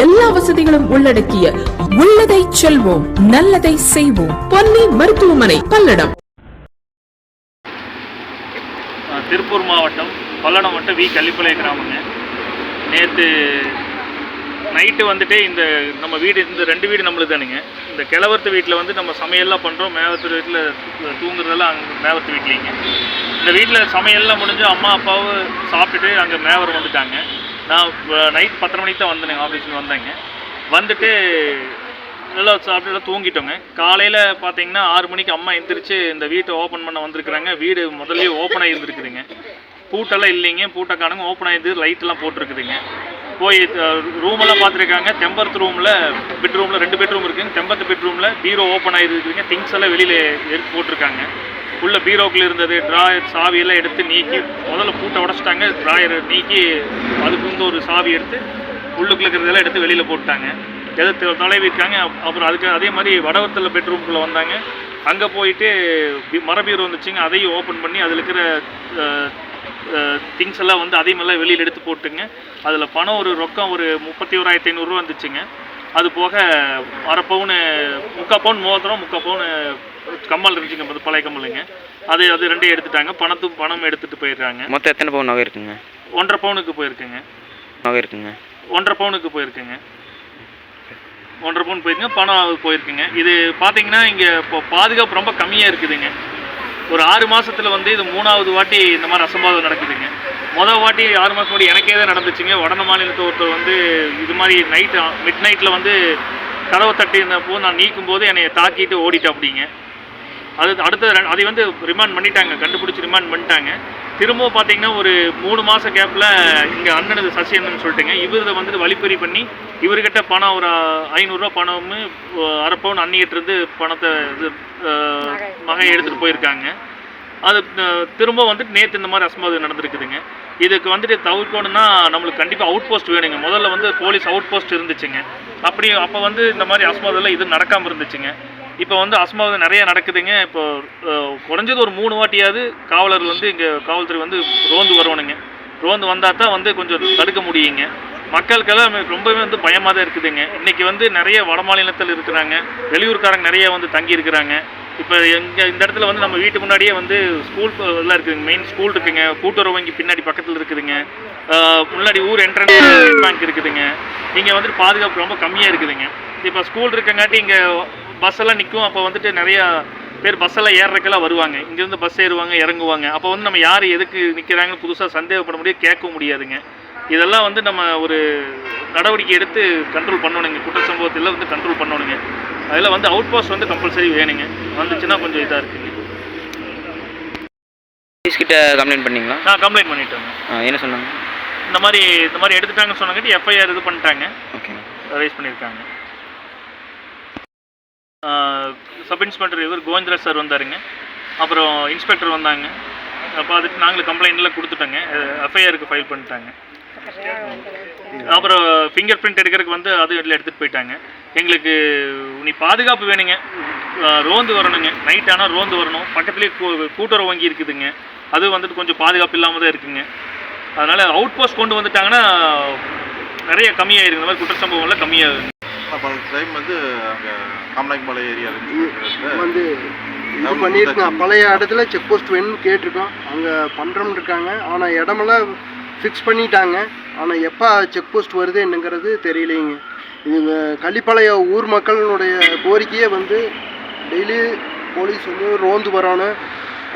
எல்லா வசதிகளும் உள்ளடக்கிய உள்ளதை செல்வோம் நல்லதை செய்வோம். பொன்னி மருத்துவமனை பல்லடம். திருப்பூர் மாவட்டம் பல்லடம் வட்டம் வி. கள்ளிப்பாளைய கிராமங்க. நேற்று நைட்டு வந்துட்டு இந்த நம்ம வீடு இந்த ரெண்டு வீடு நம்மளுக்கு தானுங்க. இந்த கிழவர்த்து வீட்டில் வந்து நம்ம சமையல்லாம் பண்ணுறோம் மேவத்து வீட்டில் தூங்குறதெல்லாம் அங்கே மேவத்து வீட்லேங்க. இந்த வீட்டில் சமையல்லாம் முடிஞ்சு அம்மா அப்பாவும் சாப்பிட்டுட்டு அங்கே மேவர் வந்துட்டாங்க. நான் நைட் பத்தரை மணிக்கு தான் வந்தேங்க ஆஃபீஸில் வந்தேங்க. வந்துட்டு நல்லா சாப்பிட்டு தூங்கிட்டோங்க. காலையில் பார்த்தீங்கன்னா ஆறு மணிக்கு அம்மா எந்திரிச்சு இந்த வீட்டை ஓப்பன் பண்ண வந்திருக்கிறாங்க. வீடு முதல்லயே ஓப்பன் ஆகியிருந்துருக்குதுங்க பூட்டெல்லாம் இல்லைங்க. பூட்டை காணுங்க ஓப்பன் ஆகிருந்து லைட்டெல்லாம் போட்டிருக்குதுங்க. போய் ரூமெல்லாம் பார்த்துருக்காங்க. தெம்பரத்து ரூமில் பெட்ரூமில் ரெண்டு பெட்ரூம் இருக்குங்க. தெம்பத்து பெட்ரூமில் பீரோ ஓப்பன் ஆகிருக்குதுங்க திங்ஸ் எல்லாம் வெளியில் எடுத்து போட்டிருக்காங்க. உள்ள பீரோக்கில் இருந்தது. ட்ராயர் சாவியெல்லாம் எடுத்து நீக்கி முதல்ல பூட்டை உடச்சிட்டாங்க. ட்ராயரை நீக்கி அதுக்கு வந்து ஒரு சாவி எடுத்து உள்ளுக்குள்ள இருக்கிறதெல்லாம் எடுத்து வெளியில் போட்டாங்க எதிர்த்து தொலைவி இருக்காங்க அப்புறம் அதுக்கு அதே மாதிரி வடவத்தில் பெட்ரூம்குள்ளே வந்தாங்க. அங்கே போயிட்டு பி- மர பீரோ வந்துச்சுங்க. அதையும் ஓப்பன் பண்ணி அதில் இருக்கிற திங்ஸ் எல்லாம் வந்து அதையும் எல்லாம் வெளியில் எடுத்து போட்டுங்க. அதில் பணம் ஒரு ரொக்கம் ஒரு முப்பத்தி ஓராயிரத்தி ஐநூறுரூவா வந்துச்சுங்க. அது போக அரை பவுனு முக்கால் பவுன் மோதிரம் முக்கால் பவுனு கம்மல் இருந்துச்சுங்க அது பழைய கம்மலுங்க அது அது ரெண்டையும் எடுத்துட்டாங்க. பணத்து பணம் எடுத்துகிட்டு போயிடுறாங்க. மொத்தம் எத்தனை பவுன் நகை இருக்குங்க? ஒன்றரை பவுனுக்கு போயிருக்குங்க. நகை இருக்குங்க. ஒன்றரை பவுனுக்கு போயிருக்குங்க. ஒன்றரை பவுன் போயிருக்குங்க. பணம் போயிருக்குங்க. இது பார்த்தீங்கன்னா இங்கே இப்போ பாதுகாப்பு ரொம்ப கம்மியாக இருக்குதுங்க. ஒரு ஆறு மாசத்துல வந்து இது மூணாவது வாட்டி இந்த மாதிரி அசம்பாவிதம் நடக்குதுங்க. மொதல் வாட்டி ஆறு மாதம் முன்னாடி எனக்கே தான் நடந்துச்சுங்க. வடன மாநிலத்தை ஒருத்தர் வந்து இது மாதிரி நைட்டு மிட் நைட்டில் வந்து கதவை தட்டினப்போ நான் நீக்கும் போது என்னை தாக்கிட்டு ஓடிட்டேன் அப்படிங்க அது அடுத்த அதை வந்து ரிமாண்ட் பண்ணிட்டாங்க கண்டுபிடிச்சி ரிமாண்ட் பண்ணிட்டாங்க. திரும்பவும் பார்த்தீங்கன்னா ஒரு மூணு மாத கேப்பில் இங்கே அண்ணனது சசி அண்ணன் சொல்லிட்டுங்க இவரதை வந்துட்டு வழிப்பறி பண்ணி இவர்கிட்ட பணம் ஒரு ஐநூறுரூவா பணமும் அரை பவுன் அண்ணிக்கிட்ட இருந்து பணத்தை இது மகன் எடுத்துகிட்டு போயிருக்காங்க. அது திரும்ப வந்துட்டு நேற்று இந்த மாதிரி அசம்பாவிதம் நடந்திருக்குதுங்க. இதுக்கு வந்துட்டு தவிர்க்கணும்னா நம்மளுக்கு கண்டிப்பாக அவுட் போஸ்ட் வேணுங்க. முதல்ல வந்து போலீஸ் அவுட் போஸ்ட் இருந்துச்சுங்க. அப்படி அப்போ வந்து இந்த மாதிரி அசம்பாவிதம் இது நடக்காமல் இருந்துச்சுங்க. இப்போ வந்து அசம்பாவிதம் நிறைய நடக்குதுங்க. இப்போ குறைஞ்சது ஒரு மூணு வாட்டியாவது காவலர் வந்து இங்கே காவல்துறை வந்து ரோந்து வரணுங்க. ரோந்து வந்தால் தான் வந்து கொஞ்சம் தடுக்க முடியுங்க. மக்களுக்கெல்லாம் ரொம்பவே வந்து பயமாக தான் இருக்குதுங்க. இன்றைக்கி வந்து நிறைய வடமாநிலத்தில் இருக்கிறாங்க. வெளியூர்காரங்க நிறைய வந்து தங்கி இருக்கிறாங்க. இப்போ எங்கள் இந்த இடத்துல வந்து நம்ம வீட்டு முன்னாடியே வந்து ஸ்கூல் எல்லாம் இருக்குதுங்க. மெயின் ஸ்கூல் இருக்குதுங்க கூட்டுறவு வங்கி பின்னாடி பக்கத்தில் இருக்குதுங்க. முன்னாடி ஊர் என்ட்ரன்ஸ் பேங்க் இருக்குதுங்க. இங்கே வந்துட்டு பாதுகாப்பு ரொம்ப கம்மியாக இருக்குதுங்க. இப்போ ஸ்கூல் இருக்கங்காட்டி இங்கே பஸ் எல்லாம் நிற்கும் அப்போ வந்துட்டு நிறையா பேர் பஸ் எல்லாம் ஏறுறதுக்கெல்லாம் வருவாங்க. இங்கேருந்து பஸ் ஏறுவாங்க இறங்குவாங்க. அப்போ வந்து நம்ம யார் எதுக்கு நிற்கிறாங்கன்னு புதுசாக சந்தேகப்பட முடியாது கேட்கவும் முடியாதுங்க. இதெல்லாம் வந்து நம்ம ஒரு நடவடிக்கை எடுத்து கண்ட்ரோல் பண்ணணுங்க. குற்ற சம்பவத்தில் வந்து கண்ட்ரோல் பண்ணணுங்க. அதில் வந்து அவுட் போஸ்ட் வந்து கம்பல்சரி வேணுங்க. வந்துச்சுன்னா கொஞ்சம் இதாக இருக்குங்க. போலீஸ் கிட்ட கம்ப்ளைண்ட் பண்ணீங்களா? நான் கம்ப்ளைண்ட் பண்ணிட்டேங்க. என்ன சொன்னாங்க? இந்த மாதிரி இந்த மாதிரி எடுத்துட்டாங்கன்னு சொன்னாங்கட்டி எஃப்ஐஆர் இது பண்ணிட்டாங்க. ஓகேங்க ரைஸ் பண்ணியிருக்காங்க. சப் இன்ஸ்பெக்டர் இவர் கோவிந்தராஜ் சார் வந்தாருங்க. அப்புறம் இன்ஸ்பெக்டர் வந்தாங்க. அப்போ அதுக்கு நாங்களும் கம்ப்ளைண்ட்லாம் கொடுத்துட்டோங்க. எஃப்ஐஆருக்கு ஃபைல் பண்ணிட்டாங்க. அப்புறம் ஃபிங்கர் பிரிண்ட் எடுக்கிறதுக்கு வந்து அது இதில் எடுத்துகிட்டு போயிட்டாங்க. எங்களுக்கு நீ பாதுகாப்பு வேணுங்க. ரோந்து வரணுங்க. நைட் ஆனால் ரோந்து வரணும். பக்கத்துலேயே கூ- கூட்டுறவு வங்கி இருக்குதுங்க. அது வந்துட்டு கொஞ்சம் பாதுகாப்பு இல்லாமல் தான் இருக்குங்க. அதனால் அவுட் போஸ்ட் கொண்டு வந்துட்டாங்கன்னா நிறைய கம்மியாயிருங்க. இந்த மாதிரி குற்ற சம்பவங்கள்லாம் கம்மியாகுது அப்போ டைம் வந்து அங்கே காமநாயக்கம்பாளையம் ஏரியா இருக்கு வந்து இது பண்ணியிருக்கோம். பழைய இடத்துல செக் போஸ்ட் வேணும்னு கேட்டிருக்கோம். அங்கே பண்ணுறோம்னு இருக்காங்க. ஆனால் இடமெல்லாம் ஃபிக்ஸ் பண்ணிட்டாங்க. ஆனால் எப்போ செக் போஸ்ட் வருது என்னங்கிறது தெரியலைங்க. இது கள்ளிப்பாளையம் ஊர் மக்களினுடைய கோரிக்கையே வந்து டெய்லி போலீஸ் வந்து ரோந்து வரணும்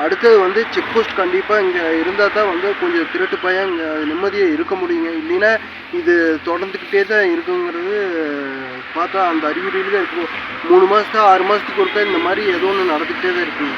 அடுத்தது வந்து செக் போஸ்ட் கண்டிப்பாக இங்கே இருந்தால் தான் வந்து கொஞ்சம் திருட்டு பயம் இங்கே நிம்மதியாக இருக்க முடியுங்க. இல்லைன்னா இது தொடர்ந்துக்கிட்டே தான் இருக்குங்கிறது பார்த்தா அந்த அறிகுறியில தான் இருக்கும் மூணு மாதத்துக்கு ஆறு மாதத்துக்கு ஒருக்கா இந்த மாதிரி ஏதோ ஒன்று நடந்துக்கிட்டே தான் இருக்குங்க